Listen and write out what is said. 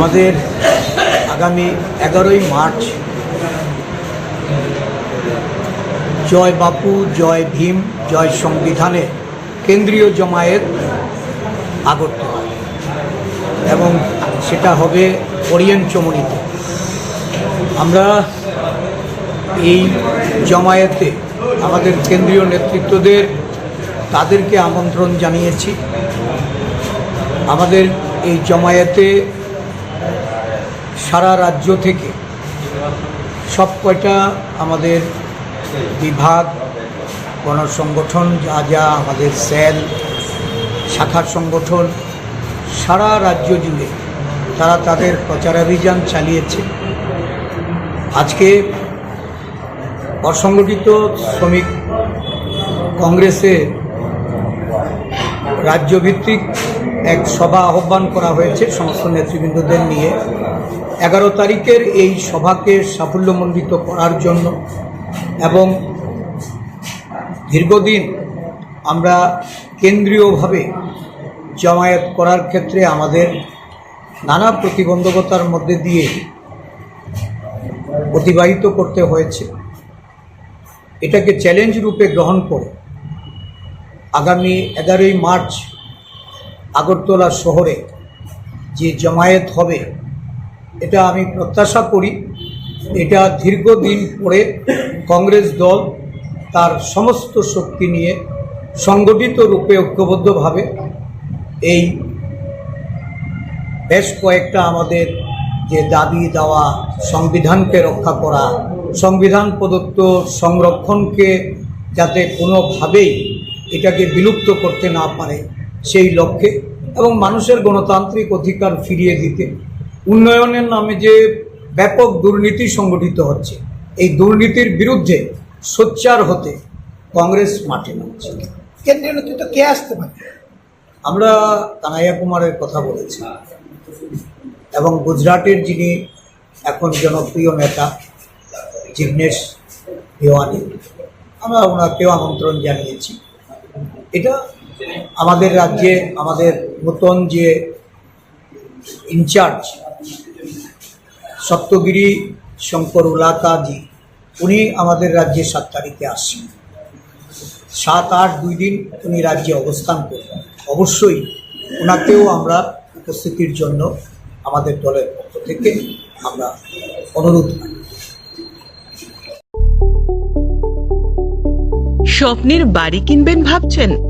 আমাদের আগামী এগারোই মার্চ, জয় বাপু, জয় ভীম, জয় সংবিধানে কেন্দ্রীয় জমায়েত আগরতলা এবং সেটা হবে ওরিয়েন্ট চমনিতে। আমরা এই জমায়েতে আমাদের কেন্দ্রীয় নেতৃত্বদের তাদেরকে আমন্ত্রণ জানিয়েছি। আমাদের এই জমায়েতে সারা রাজ্য থেকে সব কয়টা আমাদের বিভাগ, গণসংগঠন, যা যা আমাদের সেল, শাখার সংগঠন, সারা রাজ্য জুড়ে তারা তাদের প্রচারাভিযান চালিয়েছে। আজকে অসংগঠিত শ্রমিক কংগ্রেসে রাজ্যভিত্তিক এক সভা আহ্বান করা হয়েছে সমস্ত নেতৃবৃন্দদের নিয়ে। এগারো তারিখের এই সভাকে সাফল্যমণ্ডিত করার জন্য এবং দীর্ঘদিন আমরা কেন্দ্রীয়ভাবে জমায়েত করার ক্ষেত্রে আমাদের নানা প্রতিবন্ধকতার মধ্যে দিয়ে অতিবাহিত করতে হয়েছে। এটাকে চ্যালেঞ্জ রূপে গ্রহণ করে আগামী এগারোই মার্চ আগরতলা শহরে যে জমায়েত হবে, এটা আমি প্রত্যাশা করি। এটা দীর্ঘদিন পরে কংগ্রেস দল তার সমস্ত শক্তি নিয়ে সংগঠিত রূপে ঐক্যবদ্ধভাবে এই বেশ কয়েকটা আমাদের যে দাবি দেওয়া সংবিধানকে রক্ষা করা, সংবিধান প্রদত্ত সংরক্ষণকে যাতে কোনোভাবেই এটাকে বিলুপ্ত করতে না পারে সেই লক্ষ্যে এবং মানুষের গণতান্ত্রিক অধিকার ফিরিয়ে দিতে। উন্নয়নের নামে যে ব্যাপক দুর্নীতি সংগঠিত হচ্ছে এই দুর্নীতির বিরুদ্ধে সোচ্চার হতে কংগ্রেস মাঠে নামছে। কেন্দ্রীয় নেতৃত্ব কে আসতে পারে? আমরা কানাইয়া কুমারের কথা বলেছি এবং গুজরাটের যিনি এখন জনপ্রিয় নেতা জিগ্নেশ দেওয়ানি আমরা ওনাকেও আমন্ত্রণ জানিয়েছি। এটা আমাদের রাজ্যে, আমাদের নতুন যে ইনচার্জ সপ্তগিরি শঙ্কর উলাকাজি উনি আমাদের রাজ্যে সাত তারিখে আসছেন। সাত আট দুই দিন উনি রাজ্যে অবস্থান করবেন। অবশ্যই ওনাকেও আমরা উপস্থিতির জন্য আমাদের দলের পক্ষ থেকে আমরা অনুরোধ করি। স্বপ্নের বাড়ি কিনবেন ভাবছেন?